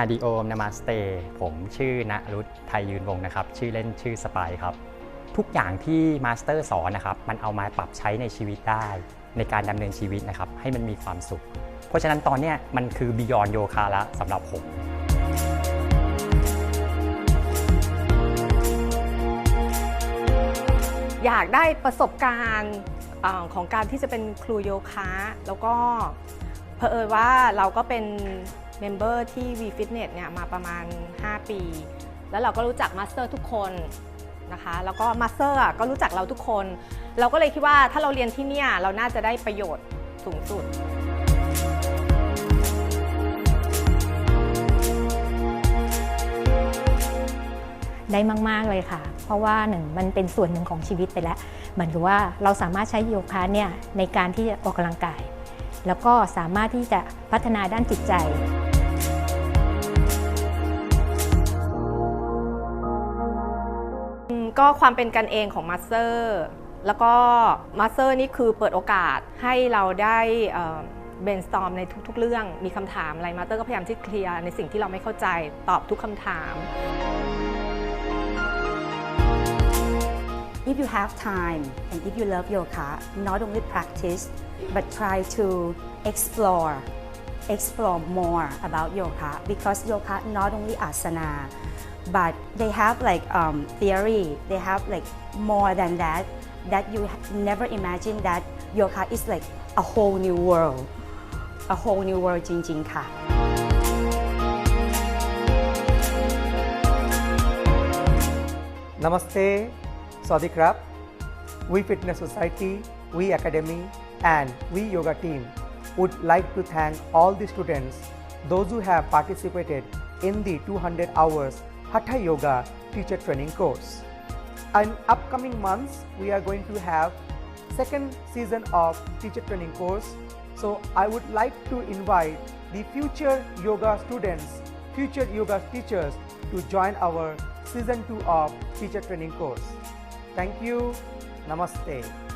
าดิโอมนามาสเตผมชื่อณรุตไทยยืนวงนะครับ ชื่อเล่นชื่อสปายครับ ทุกอย่างที่มาสเตอร์สอนนะครับ มันเอามาปรับใช้ในชีวิตได้ ในการดำเนินชีวิตนะครับ ให้มันมีความสุข เพราะฉะนั้นตอนนี้มันคือบิยอนโยคะละสำหรับผมอยากได้ประสบการณ์ของการที่จะเป็นครูโยคะ แล้วก็เผอิญว่าเราก็เป็น เมมเบอร์ที่ V Fitness เนี่ยมาประมาณ 5 ปี แล้วเราก็รู้จักมาสเตอร์ทุกคนนะคะแล้วก็มาสเตอร์ก็รู้จักเราทุกคน เราก็เลยคิดว่าถ้าเราเรียนที่เนี่ยเราน่าจะได้ประโยชน์สูงสุดได้มาก ๆ เลยค่ะ เพราะว่าหนึ่งมันเป็นส่วนหนึ่งของชีวิตไปแล้ว เหมือนกับว่าเราสามารถใช้โยคะเนี่ยในการที่จะออกกำลังกาย แล้วก็สามารถที่จะพัฒนาด้านจิตใจ ก็ความเป็นกันเองของมาสเตอร์แล้วก็มาสเตอร์นี่คือเปิดโอกาสให้เราได้เบนสตอมในทุก ๆ เรื่อง มีคำถามอะไรมาสเตอร์ก็พยายามที่เคลียร์ในสิ่งที่เราไม่เข้าใจตอบทุกคำถาม If you have time and if you love yoga, not only practice but try to explore explore more about yoga because yoga not only asana but they have like um, theory they have like more than that that you never imagine that yoga is like a whole new world a whole new world จริงๆค่ะ Namaste, Sadikrap. We Fitness Society, We Academy, and We Yoga team would like to thank all the students, those who have participated in the 200 hours Hatha Yoga teacher training course. In upcoming months, we are going to have second season of teacher training course. So I would like to invite the future yoga students, future yoga teachers to join our season 2 of teacher training course. Thank you. Namaste.